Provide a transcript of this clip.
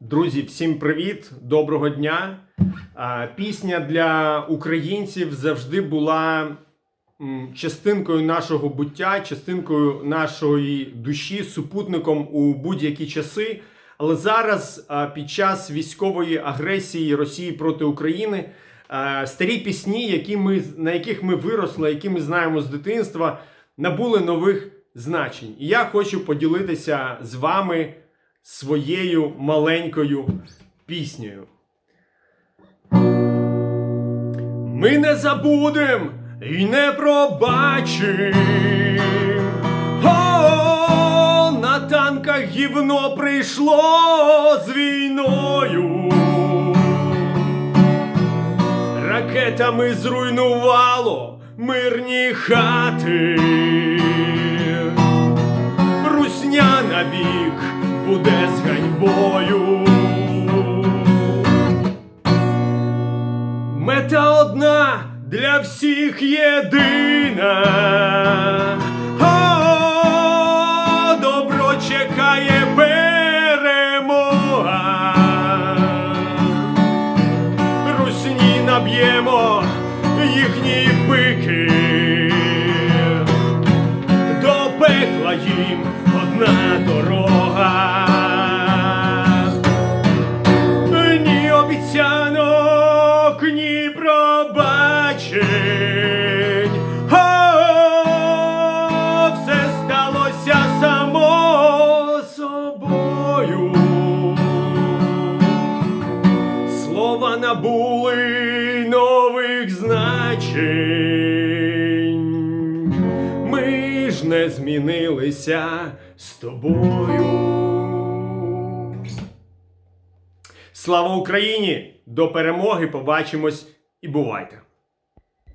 Друзі, всім привіт, доброго дня. Пісня для українців завжди була частинкою нашого буття, частинкою нашої душі, супутником у будь-які часи. Але зараз, під час військової агресії Росії проти України, старі пісні, які ми, на яких ми виросли, які ми знаємо з дитинства, набули нових значень. І я хочу поділитися з вами своєю маленькою піснею. Ми не забудем і не пробачим. О, на танках гівно прийшло з війною. Ракетами зруйнувало мирні хати. Ганьбою. Мета одна для всіх єдина. О. Русні наб'ємо їхні пики. Пробачень. О, все сталося само собою. Слова набули нових значень. Ми ж не змінилися з тобою. Слава Україні! До перемоги! Побачимось і бувайте!